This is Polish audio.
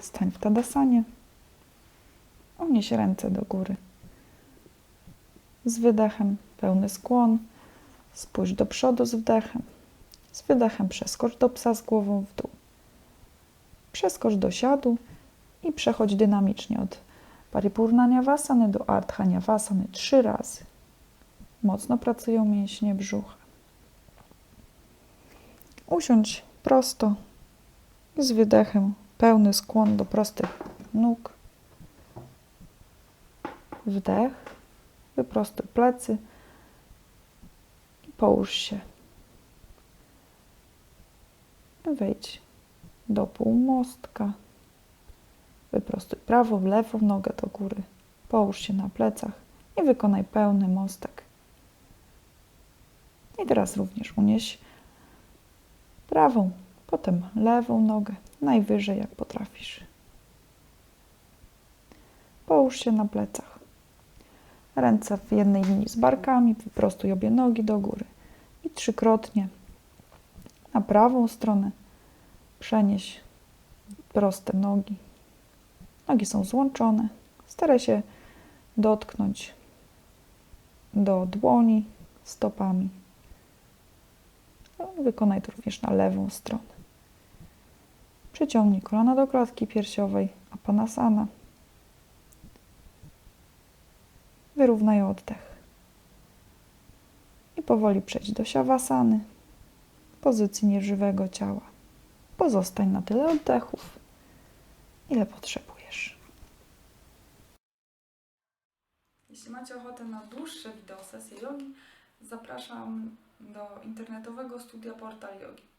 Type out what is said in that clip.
Stań w tadasanie. Unieś ręce do góry. Z wydechem pełny skłon. Spójrz do przodu z wdechem. Z wydechem przeskocz do psa z głową w dół. Przeskocz do siadu i przechodź dynamicznie od Paripurnaniavasany do Ardhaniavasany trzy razy. Mocno pracują mięśnie brzucha. Usiądź prosto i z wydechem pełny skłon do prostych nóg. Wdech, wyprostuj plecy i połóż się. Wejdź do półmostka. Wyprostuj prawą, lewą nogę do góry. Połóż się na plecach i wykonaj pełny mostek. I teraz również unieś prawą, potem lewą nogę, najwyżej jak potrafisz. Połóż się na plecach. Ręce w jednej linii z barkami, wyprostuj obie nogi do góry. I trzykrotnie na prawą stronę przenieś proste nogi. Nogi są złączone. Staraj się dotknąć do dłoni stopami. No, Wykonaj to również na lewą stronę. Przyciągnij kolana do klatki piersiowej, apanasana. Wyrównaj oddech. I powoli przejdź do siawasany, pozycji nieżywego ciała. Pozostań na tyle oddechów, ile potrzebujesz. Jeśli macie ochotę na dłuższe wideo sesje jogi, zapraszam do internetowego studia Portal Yogi.